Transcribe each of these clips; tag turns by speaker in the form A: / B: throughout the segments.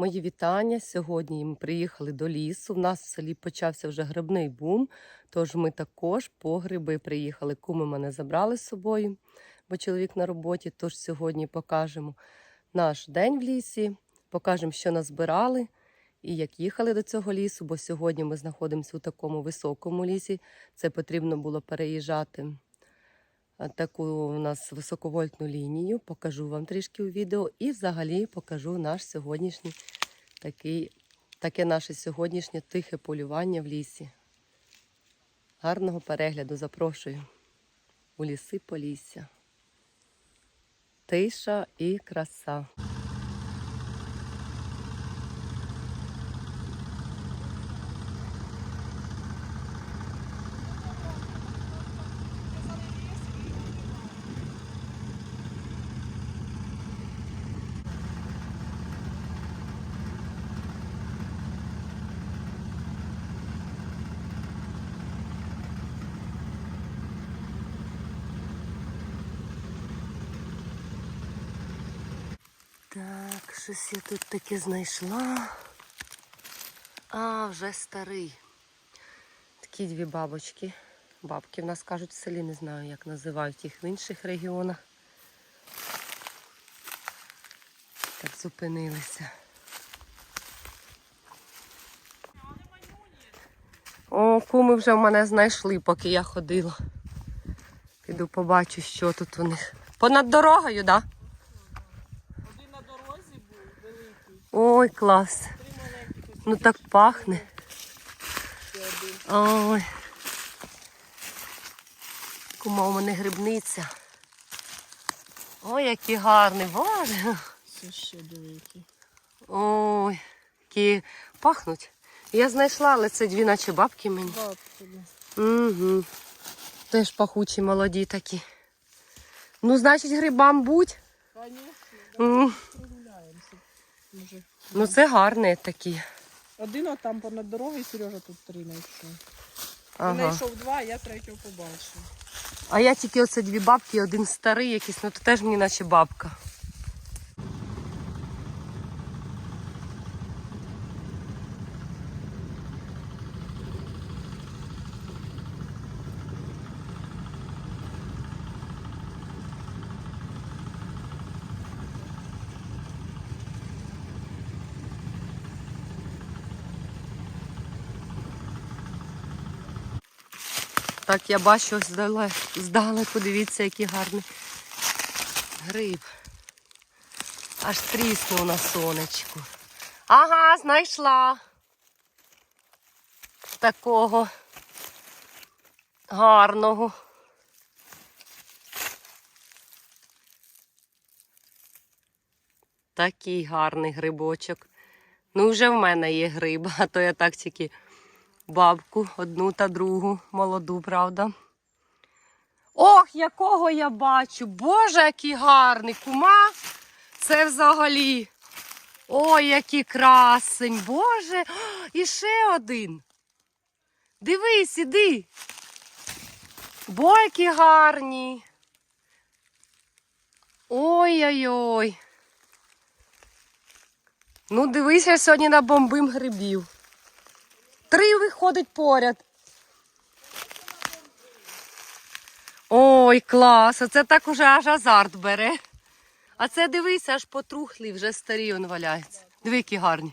A: Мої вітання. Сьогодні ми приїхали до лісу. У нас в селі почався вже грибний бум, тож ми також по гриби приїхали. Куми мене забрали з собою, бо чоловік на роботі. Тож сьогодні покажемо наш день в лісі, покажемо, що назбирали і як їхали до цього лісу, бо сьогодні ми знаходимося у такому високому лісі. Це потрібно було переїжджати таку у нас високовольтну лінію. Покажу вам трішки у відео і взагалі покажу наш сьогоднішній такий, таке наше сьогоднішнє тихе полювання в лісі. Гарного перегляду запрошую у ліси Полісся. Тиша і краса. Так, щось я тут таке знайшла. А, вже старий. Такі дві бабочки. Бабки в нас кажуть в селі, не знаю, як називають їх в інших регіонах. Так зупинилися. О, куми вже в мене знайшли, поки я ходила. Піду побачу, що тут у них. Понад дорогою, так? Да?
B: Один на дорозі був великий,
A: Ой, клас. Ну так пахне. Ой. Кума у мене грибниця. Ой, який гарний, боже.
B: Це ще великий.
A: Ой, які пахнуть. Я знайшла, але це дві наче бабки мені.
B: Бабки.
A: Угу. Теж пахучі, молоді такі. Ну, значить, грибам будь.
B: Звісно, прогуляємося. Може.
A: Ну, це гарні такі.
B: Один отам понад дорогою, Сережа тут три знайшов. Він
A: Ага.
B: знайшов два, а я третього побачив.
A: А я тільки оце дві бабки, один старий якийсь, ну то теж мені наче бабка. Так, я бачу здалеку, дивіться, який гарний гриб. Аж тріснув на сонечку. Ага, знайшла. Такого гарного. Такий гарний грибочок. Ну, вже в мене є гриб, а то я так тільки бабку, одну та другу, молоду, правда. Ох, якого я бачу! Боже, який гарний кума. Це взагалі. Ой, який красень, Боже. І ще один. Дивись, іди. Бо які гарні. Ой-ой-ой. Ну, дивися, сьогодні набомбим грибів. Три виходить поряд. Ой, клас! Оце так уже аж азарт бере. А це дивися, аж потрухлий, вже старі он валяється. Диви, які гарні.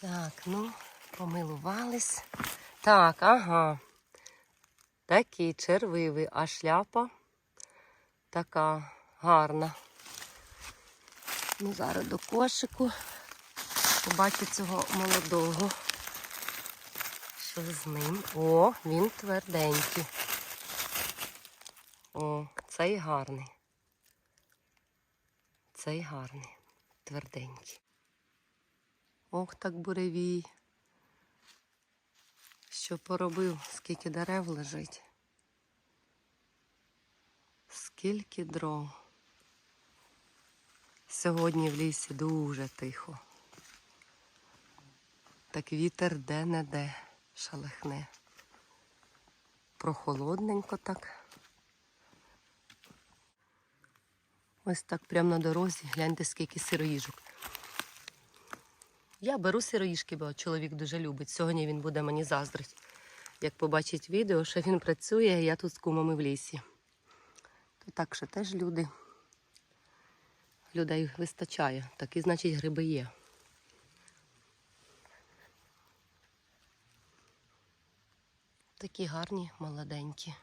A: Так, ну, помилувались. Так, ага. Такий червивий, а шляпа така гарна. Ну, зараз до кошику. Побачу цього молодого. Що з ним? О, він тверденький. О, цей гарний. Цей гарний, тверденький. Ох, так буревій. Що поробив, скільки дерев лежить. Скільки дров. Сьогодні в лісі дуже тихо. Так вітер де-не-де шалехне. Прохолодненько так. Ось так прямо на дорозі. Гляньте, скільки сироїжок. Я беру сироїшки, бо чоловік дуже любить. Сьогодні він буде мені заздрить. Як побачить відео, що він працює, а я тут з кумами в лісі. То так що теж люди. Людей вистачає. Такі, значить, гриби є. Такі гарні, молоденькі.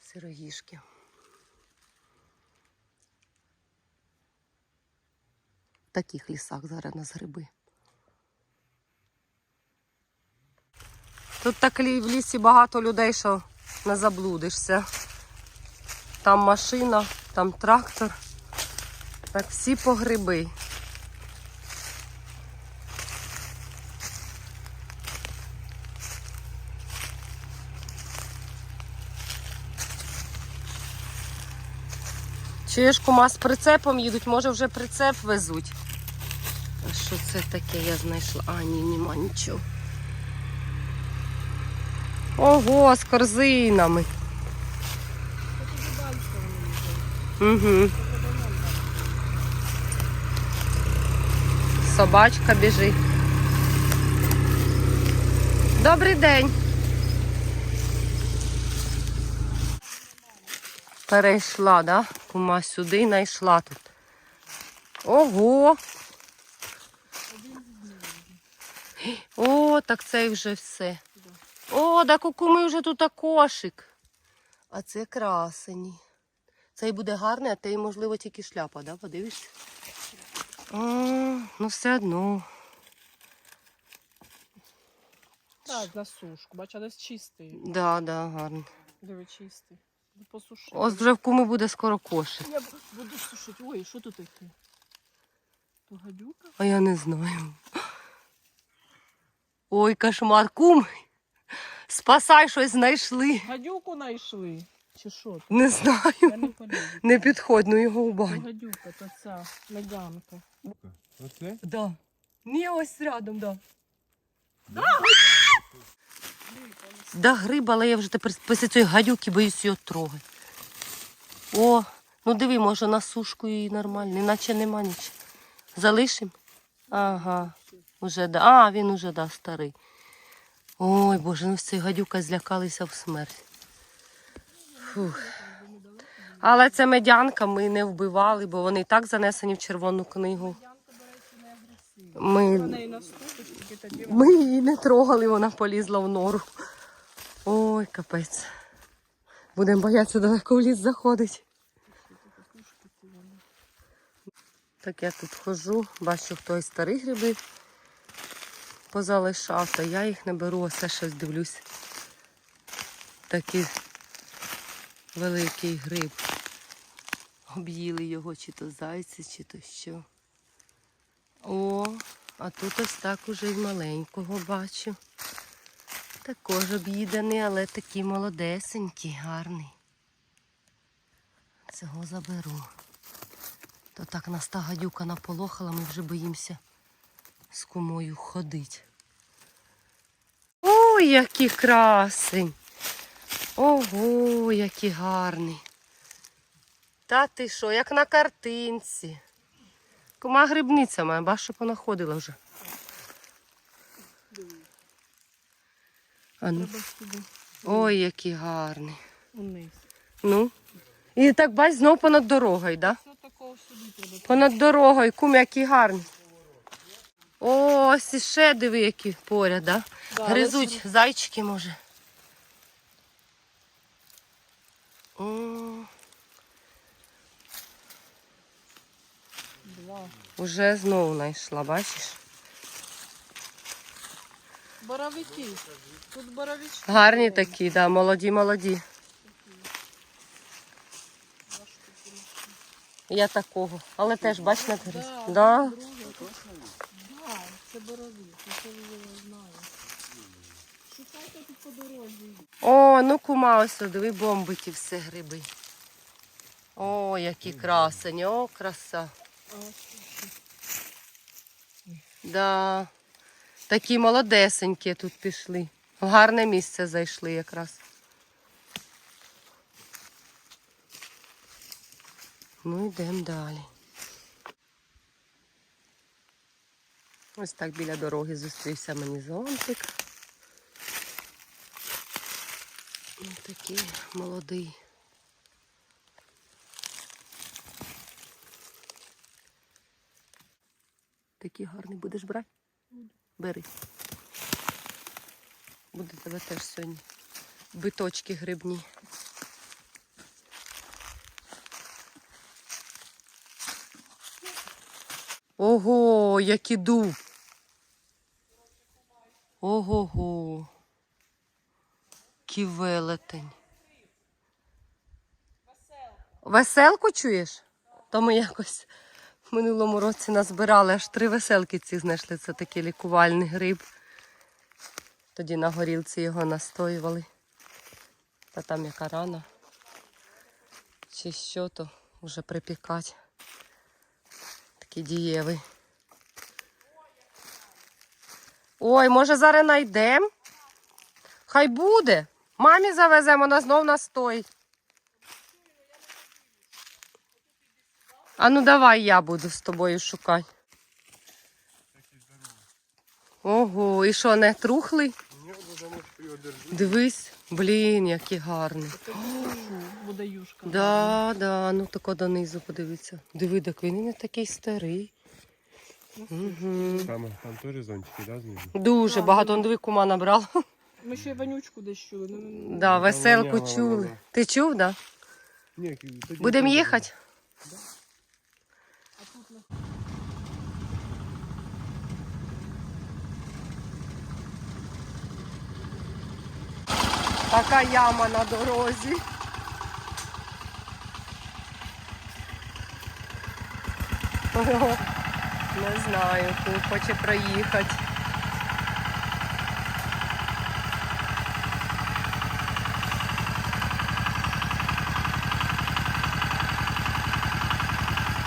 A: Сироїшки. В таких лісах зараз у нас гриби. Тут так в лісі багато людей, що не заблудишся. Там машина, там трактор. Так всі по гриби. Чуєш, кума з прицепом їдуть, може вже прицеп везуть. А що це таке я знайшла? А, ні, нема нічого. Ого, з корзинами. Угу. Собачка біжить. Добрий день. Перейшла, да? Кума сюди знайшла тут. Ого. О, так це вже все. О, так у куми вже тут кошик. А це красені. Цей буде гарний, а той, можливо, тільки шляпа, да? Подивишся? А, ну все одно.
B: Так, на сушку. Бача, десь чистий.
A: Да, да, гарно.
B: Диви, чистий. Ну, Посуши.
A: Ось вже в куми буде скоро кошик.
B: Я буду сушити. Ой, що тут таке? То гадюка?
A: А я не знаю. Ой, кошмар, кум. Спасай, щось знайшли.
B: Гадюку знайшли. Чи що? тут?
A: Не знаю.
B: Я не полюблю.
A: Не підходь, ну його
B: То
A: баню.
B: гадюка, то ця медянка.
C: Оце?
A: Да. Ні, ось рядом, да. Да, гриб, але я вже тепер після цієї гадюки боюсь його трогати. О, ну диви, може на сушку і нормально, іначе нема нічого. Залишим? Ага. Уже да. А, він уже да, старий. Ой, Боже, ну цієї гадюка злякалися в смерть. Фух. Але це медянка ми не вбивали, бо вони і так занесені в червону книгу.
B: Медянка, до речі, не агресивна.
A: Ми ми її не трогали, вона полізла в нору. Ой, капець. Будемо боятися далеко в ліс заходить. Так я тут хожу, бачу, хтось старі гриби позалишав, та я їх не беру, оце щось дивлюсь. Такий великий гриб. Об'їли його чи то зайці, чи то що. О, а тут ось так уже й маленького бачу. Також об'їдений, але такий молодесенький, гарний. Цього заберу. То так нас та гадюка наполохала, ми вже боїмося з кумою ходити. Ой, який красень! Ого, який гарний. Та ти що, як на картинці. Кума грибниця моя, бачу, понаходила вже. А ну. Ой, який гарний.
B: униз.
A: Ну. І так бач, знов понад дорогою, да?
B: Сюди треба.
A: Понад дорогою, кум, який гарний. О, ось іще диви, які поряд, да?
B: Да,
A: Гризуть зайчики, може. О,
B: Два.
A: Уже знову знайшла, бачиш?
B: Боровики. Тут боровички.
A: Гарні такі, да, молоді, молоді. Я такого. Але теж, бач, на гриз.
B: Да,
A: Да.
B: Да, це боровик. Це я знаю. Шукайте тут по дорозі.
A: О, ну кума, ось диви бомбики все гриби. О, які красені, о, краса. Да. Такі молодесенькі тут пішли. В гарне місце зайшли якраз. Ну, йдемо далі. Ось так біля дороги зустрівся мені зонтик. Ось такий молодий. Такий гарний будеш брати? Бери. Буде тебе теж сьогодні. Биточки грибні. Ого, який дуб. Ого-го. Ківелетень. Веселку чуєш? То ми якось минулому році назбирали аж три веселки ці знайшли. Це такий лікувальний гриб. Тоді на горілці його настоювали. Та там яка рана. Чи що, то вже припікать. Такий дієвий. Ой, може зараз знайдемо? Хай буде. Мамі завеземо, вона знов настоїть. А ну давай я буду з тобою шукати. Ого, і що, не трухлий?
C: Ні, ну.
A: Дивись, блін, який гарний.
B: Буде юшка.
A: Да, да, ну тако донизу подивіться. Диви, так він не такий старий. Угу.
C: Там, там теж зонтики, да, знизу?
A: Дуже багато, он диви, кума набрав.
B: Ми ще й вонючку десь чули. Ну,
A: Да, веселку
C: воняла
A: чули.
C: вона.
A: Ти чув, да?
C: Ні, тоді
A: Будемо їхати?
B: а тут
A: Така яма на дорозі. Не знаю, хто хоче проїхати.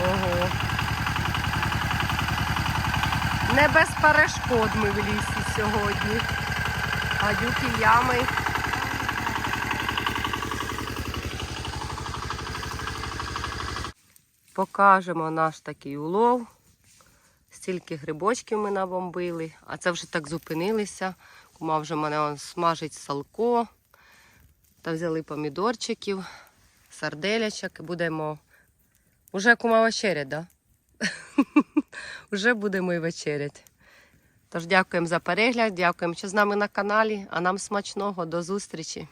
A: Ого. Не без перешкод ми в лісі сьогодні. Гадюки ями. Покажемо наш такий улов. Стільки грибочків ми набомбили, а це вже так зупинилися. Кума вже мене он смажить салко. Та взяли помідорчиків, сарделячок будемо. Уже кума вечерять, да? Уже будемо і вечеряти. Тож дякуємо за перегляд, дякуємо, що з нами на каналі, а нам смачного. До зустрічі!